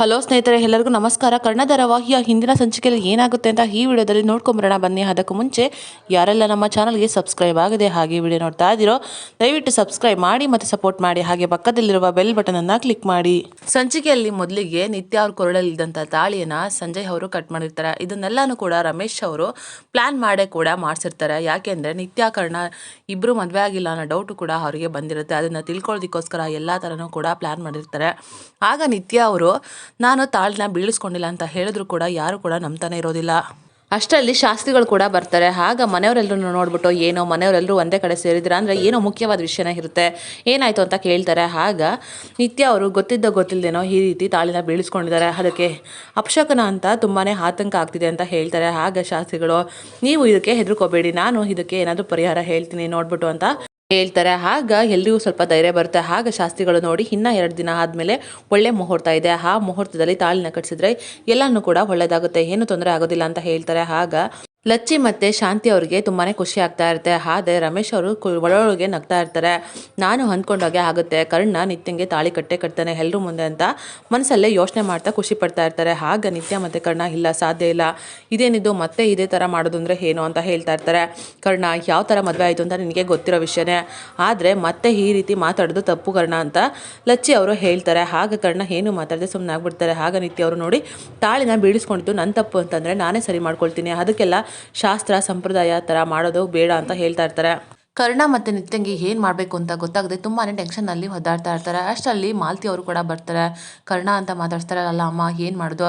Hello ಸ್ನೇಹಿತರೆ, ಎಲ್ಲರಿಗೂ ನಮಸ್ಕಾರ. ಕನ್ನಡ ಧಾರಾವಾಹಿಯ ಹಿಂದಿನ ಸಂಚಿಕೆಯಲ್ಲಿ ಏನಾಗುತ್ತೆ ಅಂತ ಈ ವಿಡಿಯೋದಲ್ಲಿ ನೋಡ್ಕೊಂಬರೋಣ. ಬನ್ನಿ, ಅದಕ್ಕೂ ಮುಂಚೆ ಯಾರೆಲ್ಲ ನಮ್ಮ ಚಾನಲ್ಗೆ ಸಬ್ಸ್ಕ್ರೈಬ್ ಆಗಿದೆ ಹಾಗೆ ವಿಡಿಯೋ ನೋಡ್ತಾ ಇದ್ದೀರೋ, ದಯವಿಟ್ಟು ಸಬ್ಸ್ಕ್ರೈಬ್ ಮಾಡಿ ಮತ್ತು ಸಪೋರ್ಟ್ ಮಾಡಿ. ಹಾಗೆ ಪಕ್ಕದಲ್ಲಿರುವ ಬೆಲ್ ಬಟನನ್ನು ಕ್ಲಿಕ್ ಮಾಡಿ. ಸಂಚಿಕೆಯಲ್ಲಿ ಮೊದಲಿಗೆ ನಿತ್ಯ ಅವ್ರ ಕೊರಳಲ್ಲಿದ್ದಂಥ ತಾಳಿಯನ್ನು ಸಂಜಯ್ ಅವರು ಕಟ್ ಮಾಡಿರ್ತಾರೆ. ಇದನ್ನೆಲ್ಲನೂ ಕೂಡ ರಮೇಶ್ ಅವರು ಪ್ಲ್ಯಾನ್ ಮಾಡೇ ಕೂಡ ಮಾಡಿಸಿರ್ತಾರೆ. ಯಾಕೆಂದರೆ ನಿತ್ಯ, ಕರ್ಣ ಇಬ್ಬರು ಮದುವೆ ಆಗಿಲ್ಲ ಅನ್ನೋ ಡೌಟು ಕೂಡ ಅವರಿಗೆ ಬಂದಿರುತ್ತೆ. ಅದನ್ನು ತಿಳ್ಕೊಳ್ಳೋದಕ್ಕೋಸ್ಕರ ಎಲ್ಲ ಥರನೂ ಕೂಡ ಪ್ಲ್ಯಾನ್ ಮಾಡಿರ್ತಾರೆ. ಆಗ ನಿತ್ಯ ಅವರು ನಾನು ತಾಳನ್ನ ಬೀಳಿಸ್ಕೊಂಡಿಲ್ಲ ಅಂತ ಹೇಳಿದ್ರು ಕೂಡ ಯಾರು ಕೂಡ ನಂಬ್ತಾನೆ ಇರೋದಿಲ್ಲ. ಅಷ್ಟರಲ್ಲಿ ಶಾಸ್ತ್ರಿಗಳು ಕೂಡ ಬರ್ತಾರೆ. ಆಗ ಮನೆಯವರೆಲ್ಲರೂ ನೋಡ್ಬಿಟ್ಟು ಏನೋ ಮನೆಯವರೆಲ್ಲರೂ ಒಂದೇ ಕಡೆ ಸೇರಿದ್ರ ಅಂದರೆ ಏನೋ ಮುಖ್ಯವಾದ ವಿಷಯನೇ ಇರುತ್ತೆ. ಏನಾಯಿತು ಅಂತ ಕೇಳ್ತಾರೆ. ಆಗ ನಿತ್ಯ ಅವರು ಗೊತ್ತಿದ್ದ ಗೊತ್ತಿಲ್ಲದೇನೋ ಈ ರೀತಿ ತಾಳಿನ ಬೀಳಿಸ್ಕೊಂಡಿದ್ದಾರೆ. ಅದಕ್ಕೆ ಅಪಶಕನ ಅಂತ ತುಂಬಾ ಆತಂಕ ಆಗ್ತಿದೆ ಅಂತ ಹೇಳ್ತಾರೆ. ಆಗ ಶಾಸ್ತ್ರಿಗಳು, ನೀವು ಇದಕ್ಕೆ ಹೆದರ್ಕೋಬೇಡಿ. ನಾನು ಇದಕ್ಕೆ ಏನಾದರೂ ಪರಿಹಾರ ಹೇಳ್ತೀನಿ. ನೋಡ್ಬಿಟ್ಟು ಅಂತ ಹೇಳ್ತಾರೆ ಆಗ ಎಲ್ಲರಿಗೂ ಸ್ವಲ್ಪ ಧೈರ್ಯ ಬರುತ್ತೆ. ಆಗ ಶಾಸ್ತ್ರಿಗಳು ನೋಡಿ ಇನ್ನೂ ಎರಡು ದಿನ ಆದಮೇಲೆ ಒಳ್ಳೆ ಮುಹೂರ್ತ ಇದೆ. ಆ ಮುಹೂರ್ತದಲ್ಲಿ ತಾಳಿನ ಕಟ್ಟಿಸಿದ್ರೆ ಎಲ್ಲನೂ ಕೂಡ ಒಳ್ಳೆಯದಾಗುತ್ತೆ ಏನು ತೊಂದರೆ ಆಗೋದಿಲ್ಲ ಅಂತ ಹೇಳ್ತಾರೆ. ಆಗ ಲಚ್ಚಿ ಮತ್ತು ಶಾಂತಿ ಅವರಿಗೆ ತುಂಬಾ ಖುಷಿ ಆಗ್ತಾ ಇರುತ್ತೆ. ಆದರೆ ರಮೇಶ್ ಅವರು ಕು ಒಳೊಳಗೆ ನಗ್ತಾ ಇರ್ತಾರೆ. ನಾನು ಅಂದ್ಕೊಂಡಾಗೆ ಆಗುತ್ತೆ. ಕರ್ಣ ನಿತ್ಯಂಗೆ ತಾಳಿ ಕಟ್ಟೆ ಕಟ್ತಾನೆ ಎಲ್ಲರೂ ಮುಂದೆ ಅಂತ ಮನಸ್ಸಲ್ಲೇ ಯೋಚನೆ ಮಾಡ್ತಾ ಖುಷಿ ಪಡ್ತಾ ಇರ್ತಾರೆ. ಆಗ ನಿತ್ಯ ಮತ್ತು ಕರ್ಣ ಇಲ್ಲ, ಸಾಧ್ಯ ಇಲ್ಲ. ಇದೇನಿದ್ದು ಮತ್ತೆ ಇದೇ ಥರ ಮಾಡೋದು ಅಂದರೆ ಏನು ಅಂತ ಹೇಳ್ತಾ ಇರ್ತಾರೆ. ಕರ್ಣ ಯಾವ ಥರ ಮದುವೆ ಆಯಿತು ಅಂತ ನಿನಗೆ ಗೊತ್ತಿರೋ ವಿಷಯನೇ. ಆದರೆ ಮತ್ತೆ ಈ ರೀತಿ ಮಾತಾಡೋದು ತಪ್ಪು ಕರ್ಣ ಅಂತ ಲಚ್ಚಿ ಅವರು ಹೇಳ್ತಾರೆ. ಆಗ ಕರ್ಣ ಏನು ಮಾತಾಡದೆ ಸುಮ್ಮನೆ ಆಗ್ಬಿಡ್ತಾರೆ ಆಗ ನಿತ್ಯ ಅವರು ನೋಡಿ, ತಾಳಿನ ಬೀಳಿಸ್ಕೊಂಡಿದ್ದು ನನ್ನ ತಪ್ಪು ಅಂತಂದರೆ ನಾನೇ ಸರಿ ಮಾಡ್ಕೊಳ್ತೀನಿ. ಅದಕ್ಕೆಲ್ಲ ಶಾಸ್ತ್ರ ಸಂಪ್ರದಾಯ ಥರ ಮಾಡೋದು ಬೇಡ ಅಂತ ಹೇಳ್ತಾ ಇರ್ತಾರೆ. ಕರ್ಣ ಮತ್ತು ನಿತ್ಯಂಗಿ ಏನು ಮಾಡಬೇಕು ಅಂತ ಗೊತ್ತಾಗದೆ ತುಂಬಾ ಟೆನ್ಷನ್ನಲ್ಲಿ ಒದ್ದಾಡ್ತಾ ಇರ್ತಾರೆ. ಅಷ್ಟರಲ್ಲಿ ಮಾಲತಿ ಅವರು ಕೂಡ ಬರ್ತಾರೆ. ಕರ್ಣ ಅಂತ ಮಾತಾಡ್ತಾರೆ ಅಲ್ಲ ಅಮ್ಮ ಏನು ಮಾಡೋದು?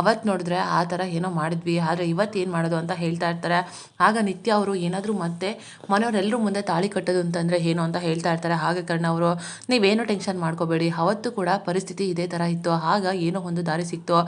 ಅವತ್ತು ನೋಡಿದ್ರೆ ಆ ಥರ ಏನೋ ಮಾಡಿದ್ವಿ, ಆದರೆ ಇವತ್ತು ಏನು ಮಾಡೋದು ಅಂತ ಹೇಳ್ತಾ ಇರ್ತಾರೆ. ಆಗ ನಿತ್ಯ ಅವರು ಏನಾದರೂ ಮತ್ತೆ ಮನೆಯವರೆಲ್ಲರೂ ಮುಂದೆ ತಾಳಿ ಕಟ್ಟೋದು ಅಂತಂದರೆ ಏನು ಅಂತ ಹೇಳ್ತಾ ಇರ್ತಾರೆ. ಹಾಗೆ ಕರ್ಣ ಅವರು, ನೀವೇನು ಟೆನ್ಷನ್ ಮಾಡ್ಕೋಬೇಡಿ. ಅವತ್ತು ಕೂಡ ಪರಿಸ್ಥಿತಿ ಇದೇ ಥರ ಇತ್ತು. ಆಗ ಏನೋ ಒಂದು ದಾರಿ ಸಿಕ್ತು.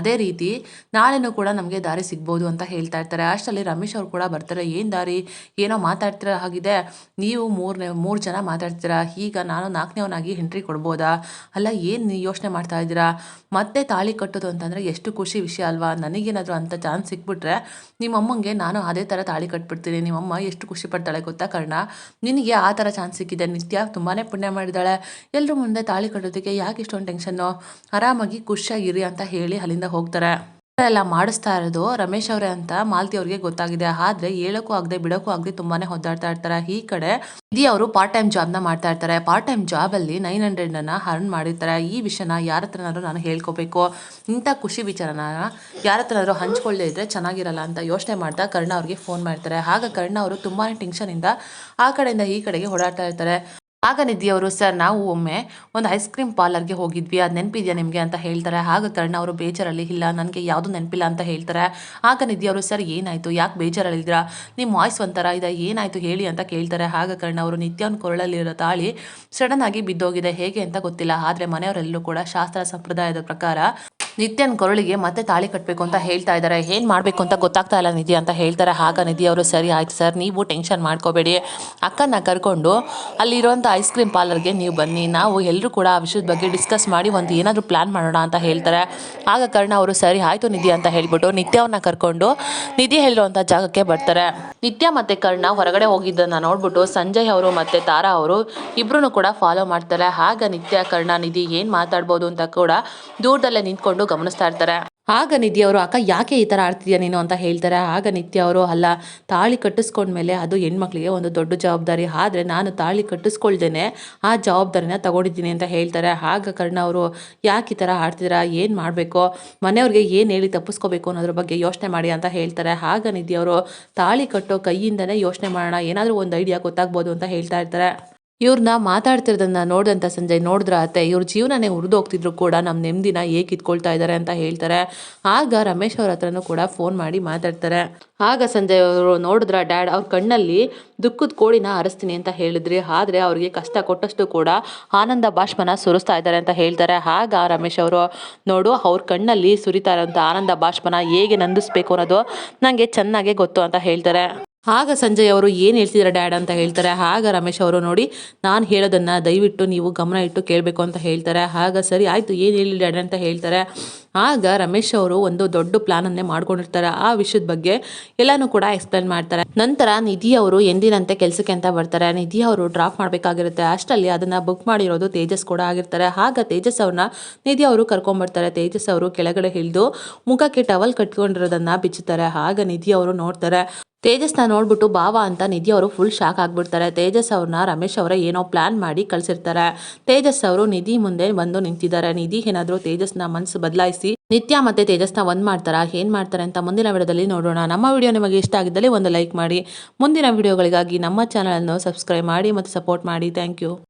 ಅದೇ ರೀತಿ ನಾಳೆನೂ ಕೂಡ ನಮಗೆ ದಾರಿ ಸಿಗ್ಬೋದು ಅಂತ ಹೇಳ್ತಾ ಇರ್ತಾರೆ. ಅಷ್ಟರಲ್ಲಿ ರಮೇಶ್ ಅವರು ಕೂಡ ಬರ್ತಾರೆ. ಏನು ದಾರಿ? ಏನೋ ಮಾತಾಡ್ತಿರೋ ಹಾಗಿದೆ ನೀವು ಮೂರನೇ, ಮೂರು ಜನ ಮಾತಾಡ್ತೀರಾ? ಈಗ ನಾನು ನಾಲ್ಕನೇವನಾಗಿ ಎಂಟ್ರಿ ಕೊಡ್ಬೋದಾ? ಅಲ್ಲ, ಏನು ಯೋಚನೆ ಮಾಡ್ತಾ ಇದ್ದೀರಾ? ಮತ್ತೆ ತಾಳಿ ಕಟ್ಟೋದು ಅಂತಂದರೆ ಎಷ್ಟು ಖುಷಿ ವಿಷಯ ಅಲ್ವಾ? ನನಗೇನಾದರೂ ಅಂಥ ಚಾನ್ಸ್ ಸಿಕ್ಬಿಟ್ರೆ ನಿಮ್ಮಮ್ಮಂಗೆ ನಾನು ಅದೇ ಥರ ತಾಳಿ ಕಟ್ಬಿಡ್ತೀನಿ. ನಿಮ್ಮಮ್ಮ ಎಷ್ಟು ಖುಷಿ ಪಡ್ತಾಳೆ ಗೊತ್ತಾ ಕರ್ಣ? ನಿನಗೆ ಆ ಥರ ಚಾನ್ಸ್ ಸಿಕ್ಕಿದೆ. ನಿತ್ಯ ತುಂಬಾ ಪುಣ್ಯ ಮಾಡಿದ್ದಾಳೆ. ಎಲ್ಲರೂ ಮುಂದೆ ತಾಳಿ ಕಟ್ಟೋದಕ್ಕೆ ಯಾಕೆ ಇಷ್ಟೊಂದು ಟೆನ್ಷನ್ನು ಆರಾಮಾಗಿ ಖುಷಿಯಾಗಿರಿ ಅಂತ ಹೇಳಿ ಅಲ್ಲಿಂದ ಹೋಗ್ತಾರೆ. ಎಲ್ಲ ಮಾಡಿಸ್ತಾ ಇರೋದು ರಮೇಶ್ ಅವರೇ ಅಂತ ಮಾಲತಿ ಅವ್ರಿಗೆ ಗೊತ್ತಾಗಿದೆ. ಆದ್ರೆ ಹೇಳಕ್ಕೂ ಆಗದೆ ಬಿಡಕ್ಕೂ ಆಗದೆ ತುಂಬಾನೇ ಹೊದ್ದಾಡ್ತಾ ಇರ್ತಾರೆ. ಈ ಕಡೆ ಇದಿ ಅವರು ಪಾರ್ಟ್ ಟೈಮ್ ಜಾಬ್ನ ಮಾಡ್ತಾ ಇರ್ತಾರೆ. ಪಾರ್ಟ್ ಟೈಮ್ ಜಾಬ್ ಅಲ್ಲಿ ನೈನ್ ಹಂಡ್ರೆಡ್ ಅನ್ನ ಅರ್ನ್ ಮಾಡಿರ್ತಾರೆ. ಈ ವಿಷಯನ ಯಾರ ಹತ್ರನಾದ್ರೂ ನಾನು ಹೇಳ್ಕೋಬೇಕು. ಇಂಥ ಖುಷಿ ವಿಚಾರನ ಯಾರ ಹತ್ರನಾದ್ರೂ ಹಂಚ್ಕೊಳ್ಳದೆ ಇದ್ರೆ ಚೆನ್ನಾಗಿರಲ್ಲ ಅಂತ ಯೋಚನೆ ಮಾಡ್ತಾ ಕರ್ಣ ಅವ್ರಿಗೆ ಫೋನ್ ಮಾಡ್ತಾರೆ. ಆಗ ಕರ್ಣ ಅವರು ತುಂಬಾನೇ ಟೆನ್ಷನ್ ಇಂದ ಆ ಕಡೆಯಿಂದ ಈ ಕಡೆಗೆ ಓಡಾಡ್ತಾ ಇರ್ತಾರೆ. ಆಗ ನಿಧಿಯವರು ಸರ್, ನಾವು ಒಮ್ಮೆ ಒಂದು ಐಸ್ ಕ್ರೀಮ್ ಪಾರ್ಲರ್ಗೆ ಹೋಗಿದ್ವಿ. ಅದು ನೆನಪಿದೆಯಾ ನಿಮಗೆ ಅಂತ ಹೇಳ್ತಾರೆ. ಆಗ ಕರ್ಣ ಅವರು ಬೇಜಾರಲ್ಲಿ, ಇಲ್ಲ, ನನಗೆ ಯಾವುದು ನೆನಪಿಲ್ಲ ಅಂತ ಹೇಳ್ತಾರೆ. ಆಗ ನಿಧಿಯವರು ಸರ್, ಏನಾಯಿತು? ಯಾಕೆ ಬೇಜಾರಲ್ಲಿದ್ದೀರಾ? ನಿಮ್ಮ ವಾಯ್ಸ್ ಒಂಥರ ಇದೆ. ಏನಾಯಿತು ಹೇಳಿ ಅಂತ ಕೇಳ್ತಾರೆ. ಆಗ ಕರ್ಣ ಅವರು ನಿತ್ಯವನ್ನು ಕೊರಳಲ್ಲಿರೋ ತಾಳಿ ಸಡನ್ ಆಗಿ ಬಿದ್ದೋಗಿದೆ. ಹೇಗೆ ಅಂತ ಗೊತ್ತಿಲ್ಲ. ಆದರೆ ಮನೆಯವರೆಲ್ಲರೂ ಕೂಡ ಶಾಸ್ತ್ರ ಸಂಪ್ರದಾಯದ ಪ್ರಕಾರ ನಿತ್ಯನ್ ಕೊರಳಿಗೆ ಮತ್ತೆ ತಾಳಿ ಕಟ್ಟಬೇಕು ಅಂತ ಹೇಳ್ತಾ ಇದ್ದಾರೆ. ಏನು ಮಾಡಬೇಕು ಅಂತ ಗೊತ್ತಾಗ್ತಾ ಇಲ್ಲ ನಿಧಿ ಅಂತ ಹೇಳ್ತಾರೆ. ಆಗ ನಿಧಿ ಅವರು, ಸರಿ ಆಯ್ತು ಸರ್, ನೀವು ಟೆನ್ಷನ್ ಮಾಡ್ಕೋಬೇಡಿ. ಅಕ್ಕನ ಕರ್ಕೊಂಡು ಅಲ್ಲಿರುವಂಥ ಐಸ್ ಕ್ರೀಮ್ ಪಾರ್ಲರ್ಗೆ ನೀವು ಬನ್ನಿ. ನಾವು ಎಲ್ಲರೂ ಕೂಡ ಆ ವಿಷಯದ ಬಗ್ಗೆ ಡಿಸ್ಕಸ್ ಮಾಡಿ ಒಂದು ಏನಾದರೂ ಪ್ಲ್ಯಾನ್ ಮಾಡೋಣ ಅಂತ ಹೇಳ್ತಾರೆ. ಆಗ ಕರ್ಣ ಅವರು, ಸರಿ ಆಯಿತು ನಿಧಿ ಅಂತ ಹೇಳ್ಬಿಟ್ಟು ನಿತ್ಯ ಅವ್ರನ್ನ ಕರ್ಕೊಂಡು ನಿಧಿ ಹೇಳಿರುವಂಥ ಜಾಗಕ್ಕೆ ಬರ್ತಾರೆ. ನಿತ್ಯ ಮತ್ತು ಕರ್ಣ ಹೊರಗಡೆ ಹೋಗಿದ್ದನ್ನು ನೋಡ್ಬಿಟ್ಟು ಸಂಜಯ್ ಅವರು ಮತ್ತು ತಾರಾ ಅವರು ಇಬ್ಬರೂ ಕೂಡ ಫಾಲೋ ಮಾಡ್ತಾರೆ. ಆಗ ನಿತ್ಯ, ಕರ್ಣ, ನಿಧಿ ಏನು ಮಾತಾಡ್ಬೋದು ಅಂತ ಕೂಡ ದೂರದಲ್ಲೇ ನಿಂತ್ಕೊಂಡು ಗಮನಿಸ್ತಾ ಇರ್ತಾರೆ. ಆಗ ನಿಧಿ ಅವರು, ಅಕ್ಕ, ಯಾಕೆ ಈ ಥರ ಆಡ್ತಿದ್ಯಾ ನೀನು ಅಂತ ಹೇಳ್ತಾರೆ. ಆಗ ನಿತ್ಯ ಅವರು, ಅಲ್ಲ, ತಾಳಿ ಕಟ್ಟಿಸ್ಕೊಂಡ್ಮೇಲೆ ಅದು ಹೆಣ್ಮಕ್ಳಿಗೆ ಒಂದು ದೊಡ್ಡ ಜವಾಬ್ದಾರಿ. ಆದರೆ ನಾನು ತಾಳಿ ಕಟ್ಟಿಸ್ಕೊಳ್ದೇನೆ. ಆ ಜವಾಬ್ದಾರಿನ ತಗೊಂಡಿದ್ದೀನಿ ಅಂತ ಹೇಳ್ತಾರೆ. ಆಗ ಕರ್ಣ ಅವರು, ಯಾಕೆ ಈ ಥರ ಆಡ್ತಿದ್ದೀರಾ? ಏನು ಮಾಡಬೇಕು? ಮನೆಯವ್ರಿಗೆ ಏನು ಹೇಳಿ ತಪ್ಪಿಸ್ಕೋಬೇಕು ಅನ್ನೋದ್ರ ಬಗ್ಗೆ ಯೋಚನೆ ಮಾಡಿ ಅಂತ ಹೇಳ್ತಾರೆ. ಆಗ ನಿಧಿ ಅವರು, ತಾಳಿ ಕಟ್ಟೋ ಕೈಯಿಂದನೇ ಯೋಚನೆ ಮಾಡೋಣ. ಏನಾದರೂ ಒಂದು ಐಡಿಯಾ ಗೊತ್ತಾಗ್ಬೋದು ಅಂತ ಹೇಳ್ತಾ ಇರ್ತಾರೆ. ಇವ್ರನ್ನ ಮಾತಾಡ್ತಿರೋದನ್ನ ನೋಡಿದಂಥ ಸಂಜಯ್, ನೋಡಿದ್ರ ಅತ್ತೆ, ಇವ್ರ ಜೀವನನೇ ಹುರಿದೋಗ್ತಿದ್ರು ಕೂಡ ನಮ್ಮ ನೆಮ್ಮದಿನ ಏಕೆ ಇದ್ಕೊಳ್ತಾ ಇದ್ದಾರೆ ಅಂತ ಹೇಳ್ತಾರೆ. ಆಗ ರಮೇಶ್ ಅವ್ರ ಹತ್ರನೂ ಕೂಡ ಫೋನ್ ಮಾಡಿ ಮಾತಾಡ್ತಾರೆ. ಆಗ ಸಂಜಯ್ ಅವರು ನೋಡಿದ್ರ ಡ್ಯಾಡ್ ಅವ್ರ ಕಣ್ಣಲ್ಲಿ ದುಃಖದ ಕೋಳಿನ ಅರಸ್ತೀನಿ ಅಂತ ಹೇಳಿದ್ರಿ. ಆದರೆ ಅವ್ರಿಗೆ ಕಷ್ಟ ಕೊಟ್ಟಷ್ಟು ಕೂಡ ಆನಂದ ಬಾಷ್ಪನ ಸುರಿಸ್ತಾ ಇದ್ದಾರೆ ಅಂತ ಹೇಳ್ತಾರೆ. ಆಗ ರಮೇಶ್ ಅವರು, ನೋಡು, ಅವ್ರ ಕಣ್ಣಲ್ಲಿ ಸುರಿತಾ ಇರೋಂಥ ಆನಂದ ಬಾಷ್ಪನ ಹೇಗೆ ನಂದಿಸ್ಬೇಕು ಅನ್ನೋದು ನನಗೆ ಚೆನ್ನಾಗೇ ಗೊತ್ತು ಅಂತ ಹೇಳ್ತಾರೆ. ಆಗ ಸಂಜಯ್ ಅವರು ಏನು ಹೇಳ್ತಿದ್ದಾರೆ ಡ್ಯಾಡ್ ಅಂತ ಹೇಳ್ತಾರೆ. ಆಗ ರಮೇಶ್ ಅವರು ನೋಡಿ, ನಾನು ಹೇಳೋದನ್ನು ದಯವಿಟ್ಟು ನೀವು ಗಮನ ಇಟ್ಟು ಕೇಳಬೇಕು ಅಂತ ಹೇಳ್ತಾರೆ. ಆಗ ಸರಿ, ಆಯಿತು, ಏನು ಹೇಳಿ ಡ್ಯಾಡ್ ಅಂತ ಹೇಳ್ತಾರೆ. ಆಗ ರಮೇಶ್ ಅವರು ಒಂದು ದೊಡ್ಡ ಪ್ಲಾನನ್ನೇ ಮಾಡ್ಕೊಂಡಿರ್ತಾರೆ. ಆ ವಿಷಯದ ಬಗ್ಗೆ ಎಲ್ಲನೂ ಕೂಡ ಎಕ್ಸ್ಪ್ಲೇನ್ ಮಾಡ್ತಾರೆ. ನಂತರ ನಿಧಿ ಅವರು ಎಂದಿನಂತೆ ಕೆಲಸಕ್ಕೆ ಅಂತ ಬರ್ತಾರೆ. ನಿಧಿ ಅವರು ಡ್ರಾಪ್ ಮಾಡಬೇಕಾಗಿರುತ್ತೆ. ಅಷ್ಟರಲ್ಲಿ ಅದನ್ನು ಬುಕ್ ಮಾಡಿರೋದು ತೇಜಸ್ ಕೂಡ ಆಗಿರ್ತಾರೆ. ಆಗ ತೇಜಸ್ ಅವ್ರನ್ನ ನಿಧಿ ಅವರು ಕರ್ಕೊಂಡ್ಬರ್ತಾರೆ ತೇಜಸ್ ಅವರು ಕೆಳಗಡೆ ಇಳಿದು ಮುಖಕ್ಕೆ ಟವಲ್ ಕಟ್ಕೊಂಡಿರೋದನ್ನು ಬಿಚ್ಚುತ್ತಾರೆ. ಆಗ ನಿಧಿ ಅವರು ನೋಡ್ತಾರೆ. ತೇಜಸ್ನ ನೋಡ್ಬಿಟ್ಟು ಭಾವ ಅಂತ ನಿಧಿ ಅವರು ಫುಲ್ ಶಾಕ್ ಆಗ್ಬಿಡ್ತಾರೆ. ತೇಜಸ್ ಅವ್ರನ್ನ ರಮೇಶ್ ಅವರ ಏನೋ ಪ್ಲಾನ್ ಮಾಡಿ ಕಳ್ಸಿರ್ತಾರೆ. ತೇಜಸ್ ಅವರು ನಿಧಿ ಮುಂದೆ ಬಂದು ನಿಂತಿದ್ದಾರೆ. ನಿಧಿ ಏನಾದರೂ ತೇಜಸ್ನ ಮನಸ್ಸು ಬದಲಾಯಿಸಿ ನಿತ್ಯ ಮತ್ತೆ ತೇಜಸ್ನ ಒಂದ್ ಮಾಡ್ತಾರಾ? ಏನ್ ಮಾಡ್ತಾರೆ ಅಂತ ಮುಂದಿನ ವಿಡಿಯೋದಲ್ಲಿ ನೋಡೋಣ. ನಮ್ಮ ವಿಡಿಯೋ ನಿಮಗೆ ಇಷ್ಟ ಆಗಿದ್ದಲ್ಲಿ ಒಂದು ಲೈಕ್ ಮಾಡಿ. ಮುಂದಿನ ವಿಡಿಯೋಗಳಿಗಾಗಿ ನಮ್ಮ ಚಾನಲ್ ಅನ್ನು ಸಬ್ಸ್ಕ್ರೈಬ್ ಮಾಡಿ ಮತ್ತು ಸಪೋರ್ಟ್ ಮಾಡಿ. Thank you